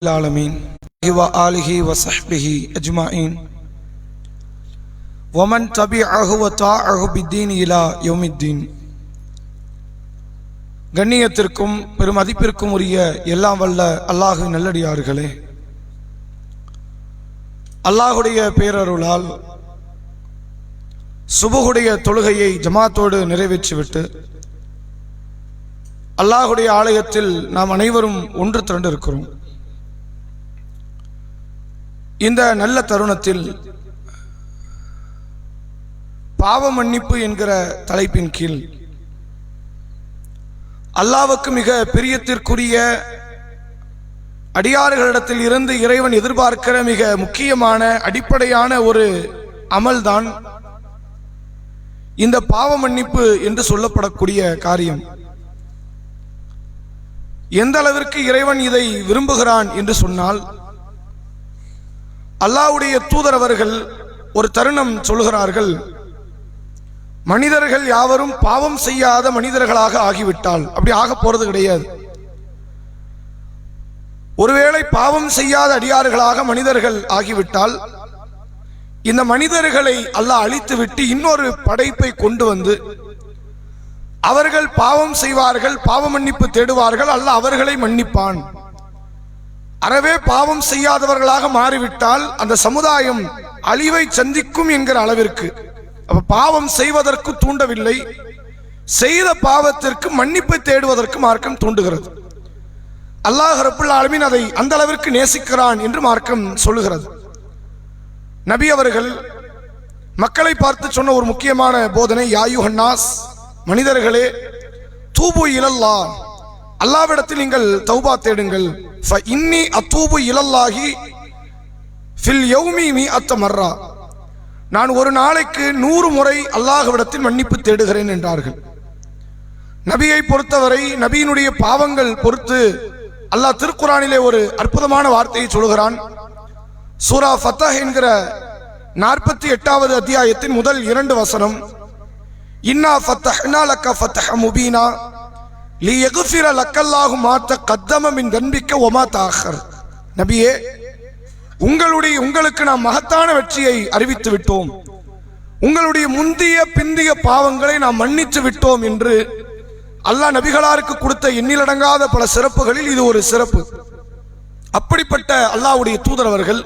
العالمين وآله وصحبه أجمعين ومن تبعه وطاعه بالدين إلى يوم الدين கண்ணியத்திற்கும் பெருமதிப்பிற்கும் உரிய எல்லாம் வல்ல அல்லாஹு நல்லடியார்களே அல்லாஹுடைய பேரருளால் சுபுகுடைய தொழுகையை ஜமாத்தோடு நிறைவேற்றிவிட்டு அல்லாஹுடைய ஆலயத்தில் நாம் அனைவரும் ஒன்று திரண்டிருக்கிறோம் இந்த நல்ல தருணத்தில் பாவ மன்னிப்பு என்கிற தலைப்பின் கீழ் அல்லாவுக்கு மிக பிரியத்திற்குரிய அடியார்களிடத்தில் இருந்து இறைவன் எதிர்பார்க்கிற மிக முக்கியமான அடிப்படையான ஒரு அமல்தான் இந்த பாவ மன்னிப்பு என்று சொல்லப்படக்கூடிய காரியம். எந்த அளவிற்கு இறைவன் இதை விரும்புகிறான் என்று சொன்னால் அல்லாவுடைய தூதர் அவர்கள் ஒரு தருணம் சொல்கிறார்கள் மனிதர்கள் யாவரும் பாவம் செய்யாத மனிதர்களாக ஆகிவிட்டால். அப்படி ஆக போறது கிடையாது. ஒருவேளை பாவம் செய்யாத அடியார்களாக மனிதர்கள் ஆகிவிட்டால் இந்த மனிதர்களை அல்லாஹ் அழித்துவிட்டு இன்னொரு படைப்பை கொண்டு வந்து அவர்கள் பாவம் செய்வார்கள் பாவ மன்னிப்பு தேடுவார்கள் அல்ல அவர்களை மன்னிப்பான். அறவே பாவம் செய்யாதவர்களாக மாறிவிட்டால் அந்த சமுதாயம் அழிவை சந்திக்கும் என்கிற அளவிற்கு. அப்ப பாவம் செய்வதற்கு தூண்டவில்லை. செய்த பாவத்திற்கு மன்னிப்பை தேடுவதற்கு மார்க்கம் தூண்டுகிறது. அல்லாஹ் ரப்புல் அதை அந்த அளவிற்கு நேசிக்கிறான் என்று மார்க்கம் சொல்லுகிறது. நபி அவர்கள் மக்களை பார்த்து சொன்ன ஒரு முக்கியமான போதனை யாயு ஹன்னாஸ் மனிதர்களே தூபு இலல்லா அல்லாவிடத்தில் நீங்கள் தௌபா தேடுங்கள். ஃப இன்னி அத்தூபு இலல்லாகி ஃபில் யௌமி மீ அத்த மர்ரா. நான் ஒரு நாளைக்கு நூறு முறை அல்லாஹ்விடத்தில் மன்னிப்பு தேடுகிறேன் என்றார்கள். நபியை பொறுத்தவரை நபியினுடைய பாவங்கள் பொறுத்து அல்லாஹ் திருக்குறானிலே ஒரு அற்புதமான வார்த்தையை சொல்கிறான் சூரா ஃபத்தஹ் என்கிற நாற்பத்தி எட்டாவது அத்தியாயத்தின் முதல் இரண்டு வசனம் இன்னா ஃபத்தஹ்னா லக்க ஃபத்தஹ முபீனா. லி எகுஃபிர லக்கல்லாஹு மாத்த கத்தம மின் தன்பிக்க ஒமா தாகர் நபியே உங்களுடைய உங்களுக்கு நாம் மகத்தான வெற்றியை அறிவித்து விட்டோம். உங்களுடைய முந்திய பிந்திய பாவங்களை நாம் மன்னித்து விட்டோம் என்று அல்லாஹ் நபிகளாருக்கு கொடுத்த எண்ணிலடங்காத பல சிறப்புகளில் இது ஒரு சிறப்பு. அப்படிப்பட்ட அல்லாஹ்வுடைய தூதரவர்கள்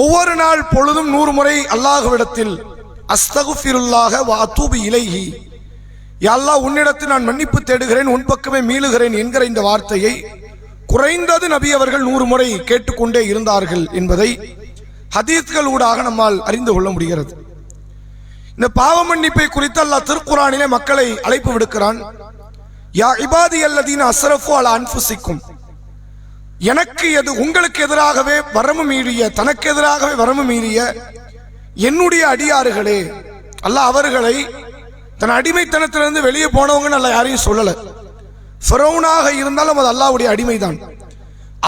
ஒவ்வொரு நாள் பொழுதும் நூறு முறை அல்லாஹுவிடத்தில் அஸ்தகுஃபிருல்லாக வா அத்தூபி இலைஹி எல்லா உன்னிடத்தில் நான் மன்னிப்பு தேடுகிறேன் உன் பக்கமே மீளுகிறேன் என்கிற இந்த வார்த்தையை குறைந்தது நபி அவர்கள் நூறு முறை கேட்டுக்கொண்டே இருந்தார்கள் என்பதை ஹதீத்கள் ஊடாக நம்மால் அறிந்து கொள்ள முடிகிறது. இந்த பாவ மன்னிப்பை குறித்து அல்லாஹ் திருக்குறானிலே மக்களை அழைப்பு விடுக்கிறான். யா இபாதி அல்லதீன் அஸ்ரஃபு அல அன்புசிக்கும் எனக்கு எது உங்களுக்கு எதிராகவே வரமு மீறிய தனக்கு எதிராகவே வரமு மீறிய என்னுடைய அடியாறுகளே அல்ல அவர்களை தன் அடிமைத்தனத்திலிருந்து வெளியே போனவங்கன்னு அல்ல யாரையும் சொல்லலை. ஃபெரோனாக இருந்தாலும் அது அல்லாஹுடைய அடிமை தான்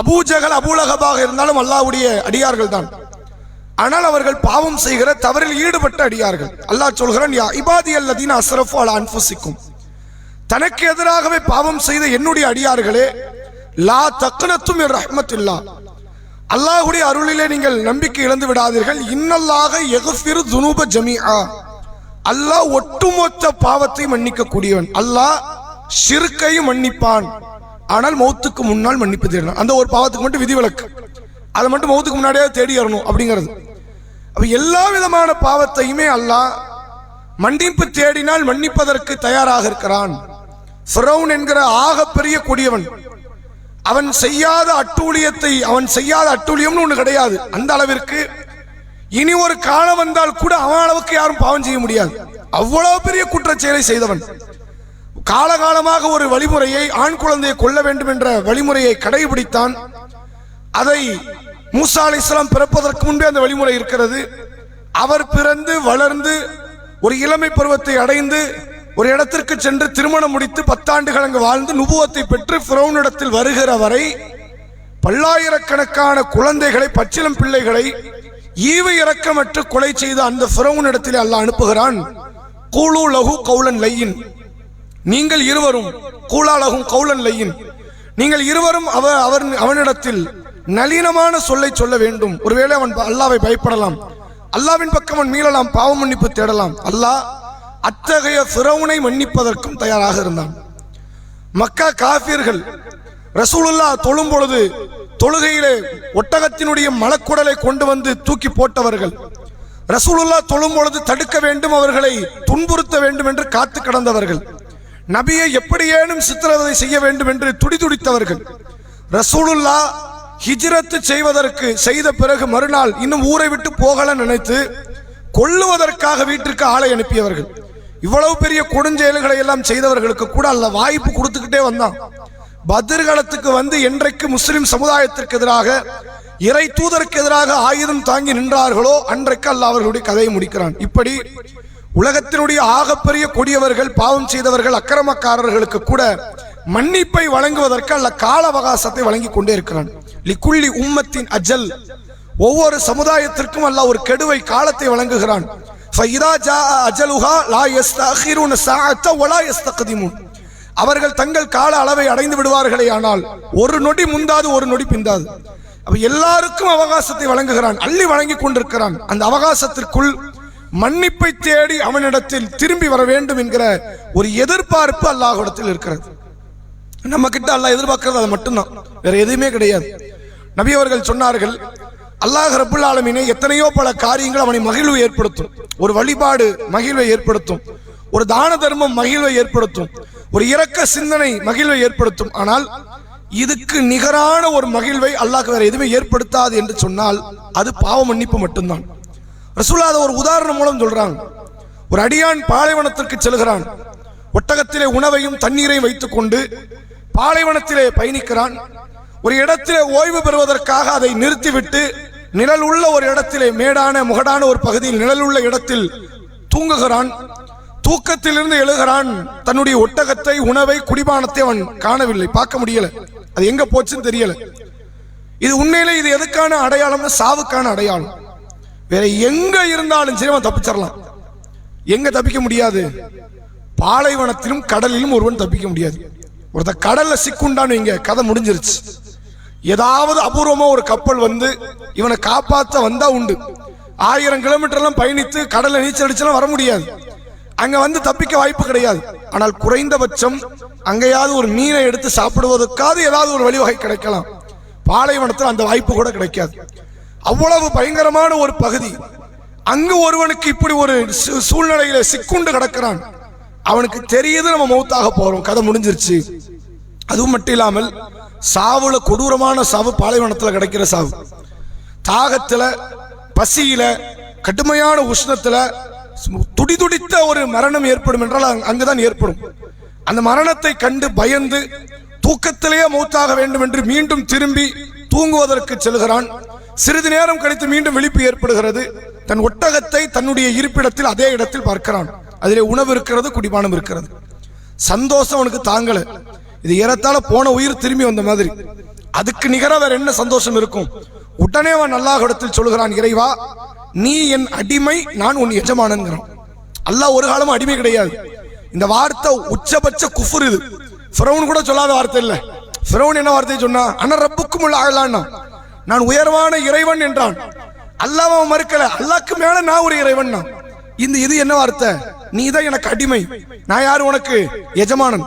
அபூஜகல் அபூலகபாக இருந்தாலும் அல்லாவுடைய அடியார்கள் தான் ஆனால் அவர்கள் பாவம் செய்கிற தவறில் ஈடுபட்ட அடியார்கள். அல்லாஹ் சொல்கிறான் யா இபாதி அல்லதீன் அசரஃபு அல அன்புசிக்கும் தனக்கு எதிராகவே பாவம் செய்த என்னுடைய அடியார்களே லா தக்கனத்தும் என் ரஹ்மத்தில்லா அல்லாஹ்வுடைய அருளிலே நீங்கள் நம்பிக்கை இழந்து விடாதீர்கள். இன்னல்லாக எகுஃபிரு துனூப ஜமீஆ. அல்லாஹ் ஒட்டுமொத்த பாவத்தை மன்னிக்க கூடியவன் அல்லாஹ் சிறுக்கையும் மன்னிப்பான். ஆனால் மௌத்துக்கு முன்னால் மன்னிப்பு தேடணும். அந்த ஒரு பாவத்துக்கு மட்டும் விதிவிலக்கு. அதை மட்டும் மௌத்துக்கு முன்னாடியே தேடி வரணும் அப்படிங்கிறது. அப்ப எல்லா விதமான பாவத்தையுமே அல்லாஹ் மன்னிப்பு தேடினால் மன்னிப்பதற்கு தயாராக இருக்கிறான். ஃபிரௌன் என்கிற ஆகப்பெரிய கொடியவன் அவன் செய்யாத அட்டூழியத்தை அவன் செய்யாத அட்டூழியம்னு ஒன்று கிடையாது. அந்த அளவிற்கு இனி ஒரு காலம் வந்தால் கூட அவன் அளவுக்கு யாரும் பாவம் செய்ய முடியாது. அவ்வளவு பெரிய குற்றச்செயலை செய்தவன். காலகாலமாக ஒரு வழிமுறையை ஆண் குழந்தையை கொல்ல வேண்டும் என்ற வழிமுறையை கடைபிடித்தான். அதை மூசா அலி இஸ்லாம் பிறப்பதற்கு முன்பே அந்த வழிமுறை இருக்கிறது. அவர் பிறந்து வளர்ந்து ஒரு இளமை பருவத்தை அடைந்து ஒரு இடத்திற்கு சென்று திருமணம் முடித்து பத்தாண்டுகள் அங்கு வாழ்ந்து நுபுவத்தை பெற்று ஃபிரௌனிடத்தில் வருகிற வரை பல்லாயிரக்கணக்கான குழந்தைகளை பச்சிலம் பிள்ளைகளை ஈவு இறக்கமற்று கொலை செய்த அந்த ஃபிரௌனிடத்தில் அல்லாஹ் அனுப்புகிறான். கூலு லகு கௌலன் லையின். நீங்கள் இருவரும் கூலாலகும் கௌலன் லையின். நீங்கள் இருவரும் அவ அவர் அவனிடத்தில் நளினமான சொல்லை சொல்ல வேண்டும். ஒருவேளை அவன் அல்லாவை பயப்படலாம். அல்லாவின் பக்கம் அவன் மீளலாம். பாவ மன்னிப்பு தேடலாம். அல்லாஹ் அத்தகைய ஃபிரௌனை மன்னிப்பதற்கும் தயாராக இருந்தான். மக்கா காஃபியர்கள் ரசூலுல்லா தொழும் பொழுது தொழுகையிலே ஒட்டகத்தினுடைய மலக்குடலை கொண்டு வந்து தூக்கி போட்டவர்கள். ரசூலுல்லா தொழும் பொழுது தடுக்க வேண்டும் அவர்களை துன்புறுத்த வேண்டும் என்று காத்து கிடந்தவர்கள். நபியை எப்படியேனும் சித்திரவதை செய்ய வேண்டும் என்று துடிதுடித்தவர்கள். ரசூலுல்லா ஹிஜ்ரத்து செய்வதற்கு செய்த பிறகு மறுநாள் இன்னும் ஊரை விட்டு போகல நினைத்து கொள்ளுவதற்காக வீட்டிற்கு ஆளை அனுப்பியவர்கள். இவ்வளவு பெரிய கொடுஞ்செயல்களை எல்லாம் செய்தவர்களுக்கு கூட அல்ல வாய்ப்பு கொடுத்துக்கிட்டே வந்தான். பதிர்களத்துக்கு வந்து என்றைக்கு முஸ்லிம் சமுதாயத்திற்கு எதிராக இறை தூதருக்கு எதிராக ஆயுதம் தாங்கி நின்றார்களோ அன்றைக்கு அல்ல அவர்களுடைய கதையை முடிக்கிறான். இப்படி உலகத்தினுடைய ஆகப்பெரிய கொடியவர்கள் பாவம் செய்தவர்கள் அக்கிரமக்காரர்களுக்கு கூட மன்னிப்பை வழங்குவதற்கு அல்ல கால அவகாசத்தை வழங்கி கொண்டே இருக்கிறான். லிக்குள்ளி உம்மத்தின் அஜல். ஒவ்வொரு சமுதாயத்திற்கும் அல்ல ஒரு கெடுவை காலத்தை வழங்குகிறான். ஃபைரா ஜா அஜலுஹா லா யஸ்தஅகிருன சாஅத்த வலா யஸ்தகதிமுன். அவர்கள் தங்கள் கால அளவை அடைந்து விடுவார்களே ஆனால் ஒரு நொடி முந்தாது ஒரு நொடி பிந்தாது. அப்ப எல்லாருக்கும் அவகாசத்தை வழங்குகிறான் அள்ளி வழங்கி கொண்டிருக்கிறான். அந்த அவகாசத்திற்குள் மன்னிப்பை தேடி அவனிடத்தில் திரும்பி வர வேண்டும் என்கிற ஒரு எதிர்பார்ப்பு அல்லாஹிடத்தில் இருக்கிறது. நம்ம கிட்ட அல்லாஹ் எதிர்பார்க்கிறது அது மட்டும்தான். வேற எதுவுமே கிடையாது. நபி அவர்கள் சொன்னார்கள் அல்லாஹ் ரபுல் ஆலமீனே எத்தனையோ பல காரியங்கள் அவனை மகிழ்வு ஏற்படுத்தும். ஒரு வழிபாடு மகிழ்வை ஏற்படுத்தும். ஒரு தான தர்மம் மகிழ்வை ஏற்படுத்தும். ஒரு இரக்க சிந்தனை மகிழ்வை ஏற்படுத்தும். ஆனால் இதுக்கு நிகரான ஒரு மகிழ்வை அல்லாஹ் வேற எதுவுமே ஏற்படுத்தாது என்று சொன்னால் அது பாவ மன்னிப்பு மட்டும்தான். ரசூலா அதை ஒரு உதாரணம் மூலம் சொல்றாங்க. ஒரு அடியான் பாலைவனத்திற்கு செல்கிறான். ஒட்டகத்திலே உணவையும் தண்ணீரையும் வைத்துக்கொண்டு பாலைவனத்திலே பயணிக்கிறான். ஒரு இடத்திலே ஓய்வு பெறுவதற்காக அதை நிறுத்திவிட்டு நிழல் உள்ள ஒரு இடத்திலே மேடான முகடான ஒரு பகுதியில் நிழல் உள்ள இடத்தில் தூங்குகிறான். தூக்கத்திலிருந்து எழுகிறான். தன்னுடைய ஒட்டகத்தை உணவை குடிபானத்தை அவன் காணவில்லை. பார்க்க முடியல. அது எங்க போச்சுன்னு தெரியல. இது உண்மையிலே இது எதுக்கான அடையாளம்னா சாவுக்கான அடையாளம். வேற எங்க இருந்தாலும் சரி அவன் தப்பிச்சிடலாம். எங்க தப்பிக்க முடியாது? பாலைவனத்திலும் கடலிலும் ஒருவன் தப்பிக்க முடியாது. ஒருத்த கடல்ல சிக்குண்டான்னு இங்க கதை முடிஞ்சிருச்சு. ஏதாவது அபூர்வமா ஒரு கப்பல் வந்து இவனை காப்பாற்ற வந்தா உண்டு. ஆயிரம் கிலோமீட்டர் எல்லாம் பயணித்து கடல்ல நீச்சல் அடிச்செல்லாம் வர முடியாது. அங்க வந்து தப்பிக்க வாய்ப்பு கிடையாது. ஆனால் குறைந்தபட்சம் அங்கேயாவது ஒரு மீனை எடுத்து சாப்பிடுவதற்காவது ஏதாவது ஒரு வழிவகை கிடைக்கலாம். பாலைவனத்தில் அந்த வாய்ப்பு கூட கிடைக்காது. அவ்வளவு பயங்கரமான ஒரு பகுதி. அங்கு ஒருவனுக்கு இப்படி ஒரு சூழ்நிலையில சிக்குண்டு கிடக்கிறான். அவனுக்கு தெரியுது நம்ம மௌத்தாக போறோம். கதை முடிஞ்சிருச்சு. அதுவும் மட்டும் இல்லாமல் சாவுல கொடூரமான சாவு பாலைவனத்தில் கிடைக்கிற சாவு. தாகத்துல பசியில கடுமையான உஷ்ணத்துல துடிதுடித்த ஒரு மரணம் ஏற்படும் என்றால் அங்குதான் ஏற்படும். அந்த மரணத்தை கண்டு பயந்து தூக்கத்திலேயே மூத்தாக வேண்டும் என்று மீண்டும் திரும்பி தூங்குவதற்கு செல்கிறான். சிறிது நேரம் கழித்து மீண்டும் விழிப்பு ஏற்படுகிறது. தன் ஒட்டகத்தை தன்னுடைய இருப்பிடத்தில் அதே இடத்தில் பார்க்கிறான். அதிலே உணவு இருக்கிறது குடிபானம் இருக்கிறது. சந்தோஷம் அவனுக்கு தாங்கல. இது ஏறத்தாழ போன உயிர் திரும்பி வந்த மாதிரி. அதுக்கு நிகராக வேற என்ன சந்தோஷம் இருக்கும்? உடனே அவன் நல்லா இடத்தில் சொல்கிறான் இறைவா நீ என் அடிமை நான் உன் எஜமானன்கிறான். அல்லாஹ் ஒரு காலமும் அடிமை கிடையாது. இந்த வார்த்தை உச்சபட்ச குஃபுர் இது. ஃபிரௌன் கூட சொல்லாத வார்த்தை இல்லை. ஃபிரௌன் என்ன வார்த்தை சொன்னா? அண்ணன் ரப்புக்கும் உள்ள ஆகலான்னா நான் உயர்வான இறைவன் என்றான். அல்லாஹ் அவன் மறுக்கல. அல்லாக்கு மேல நான் ஒரு இறைவன் இந்த இது என்ன வார்த்தை? நீ தான் எனக்கு அடிமை. நான் யார்? உனக்கு எஜமானன்.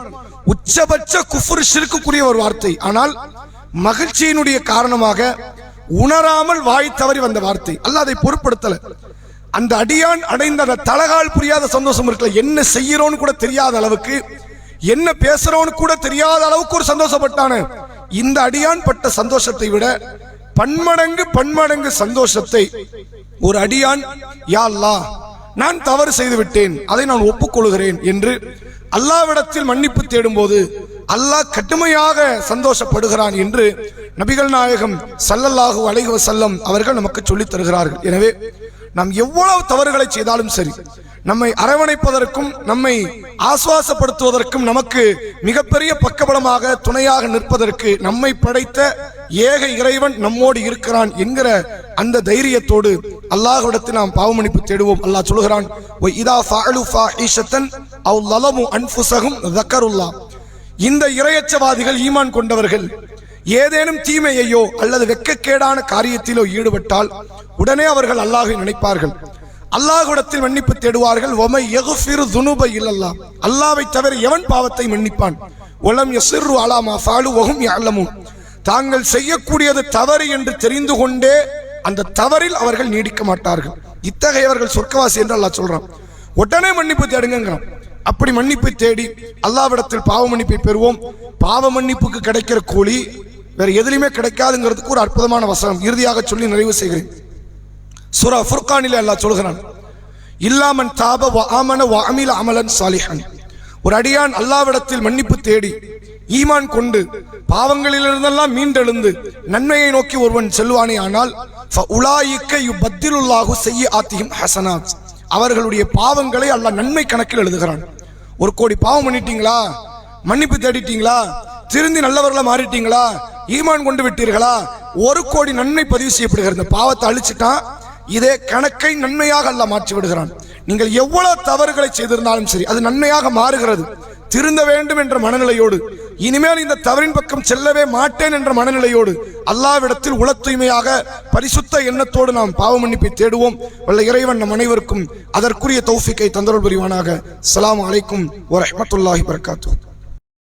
உச்சபட்ச குஃபுர் ஷிர்க்குரிய ஒரு வார்த்தை. ஆனால் மகிழ்ச்சியினுடைய காரணமாக உணராமல் வாய் தவறி வந்த வார்த்தை. அல்ல அதை பொருட்படுத்தல. அந்த அடியான் அடைந்த அந்த தலகால் புரியாத சந்தோஷம் இருக்கல என்ன செய்யறோன்னு கூட தெரியாத அளவுக்கு என்ன பேசுறோன்னு கூட தெரியாத அளவுக்கு ஒரு சந்தோஷப்பட்டான. இந்த அடியான் பட்ட சந்தோஷத்தை விட பன்மடங்கு பன்மடங்கு சந்தோஷத்தை ஒரு அடியான் யா நான் தவறு செய்து விட்டேன் அதை நான் ஒப்புக்கொள்கிறேன் என்று அல்லாவிடத்தில் மன்னிப்பு தேடும்போது அல்லாஹ் கடுமையாக சந்தோஷப்படுகிறான் என்று நபிகள் நாயகம் சல்லல்லாஹு அலைஹு செல்லம் அவர்கள் நமக்கு சொல்லித் தருகிறார்கள். எனவே நாம் எவ்வளவு தவறுகளை செய்தாலும் சரி நம்மை அரவணைப்பதற்கும் நம்மை ஆசுவாசப்படுத்துவதற்கும் நமக்கு மிகப்பெரிய பக்கபலமாக துணையாக நிற்பதற்கு நம்மை படைத்த ஏக இறைவன் நம்மோடு இருக்கிறான் என்கிற அந்த தைரியத்தோடு அல்லாஹ்விடத்தில் நாம் பாவமணிப்பு தேடுவோம். அல்லாஹ் சொல்கிறான் இதா ஃபா அலு ஃபா ஈஷத்தன் அவ் லலமு அன்புசகும் தக்கருல்லா இந்த இரையச்சவாதிகள் ஈமான் கொண்டவர்கள். ஏதேனும் தீமையையோ அல்லது வெக்கக்கேடான காரியத்திலோ ஈடுபட்டால் உடனே அவர்கள் அல்லாஹை நினைப்பார்கள். அல்லாஹுடத்தில் மன்னிப்பு தேடுவார்கள். ஒமை எகுஃபிரு துனுப இல்லல்லா அல்லாவை தவிர எவன் பாவத்தை மன்னிப்பான்? உலம் எசிறு அலாமா ஃபாலு ஒகும் அல்லமும் தாங்கள் செய்யக்கூடியது தவறு என்று தெரிந்து கொண்டே அந்த தவறில் அவர்கள் நீடிக்க மாட்டார்கள். இத்தகையவர்கள் சொர்க்கவாசி என்று அல்லாஹ் சொல்றான். உடனே மன்னிப்பு தேடுங்கிறான் அப்படி மன்னிப்பை தேடி அல்லாவிடத்தில் பாவ மன்னிப்பை பெறுவோம். பாவ மன்னிப்புக்கு கிடைக்கிற கூலி வேற எதுலையுமே கிடைக்காதுங்கிறதுக்கு ஒரு அற்புதமான வசனம். இறுதியாக சொல்லி நிறைவு செய்கிறேன். சுரா ஃபுர்கானில அல்லா சொல்கிறான் இல்லாமன் தாப வாமன வாமில அமில அமலன் சாலிஹன். ஒரு அடியான் அல்லாவிடத்தில் மன்னிப்பு தேடி ஈமான் கொண்டு பாவங்களிலிருந்தெல்லாம் மீண்டெழுந்து நன்மையை நோக்கி ஒருவன் செல்வானே ஆனால் உலாயிக்க யுபத்திலுல்லாஹு செய்ய ஆத்தியும் ஹசனாத். அவர்களுடைய பாவங்களை அல்லாஹ் நன்மை கணக்கில் எழுதுகிறான். ஒரு கோடி பாவம் பண்ணிட்டீங்களா? மன்னிப்பு தேடிட்டீங்களா? திருந்தி நல்லவர்களாக மாறிட்டீங்களா? ஈமான் கொண்டு விட்டீர்களா? ஒரு கோடி நன்மை பதிவு செய்யப்படுகிறது இந்த பாவத்தை அழிச்சிட்டான். இதே கணக்கை நன்மையாக அல்ல மாற்றி விடுகிறான். நீங்கள் எவ்வளவு தவறுகளை செய்திருந்தாலும் சரி அது நன்மையாக மாறுகிறது. திருந்த வேண்டும் என்ற மனநிலையோடு இனிமேல் இந்த தவறின் பக்கம் செல்லவே மாட்டேன் என்ற மனநிலையோடு அல்லாவிடத்தில் உள தூய்மையாக பரிசுத்த எண்ணத்தோடு நாம் பாவ மன்னிப்பை தேடுவோம். வல்ல இறைவன் நம் அனைவருக்கும் அதற்குரிய தௌஃபிக்கை தந்தருள் புரிவானாக. அஸ்ஸலாமு அலைக்கும் வரஹ்மத்துல்லாஹி வரகாத்துஹு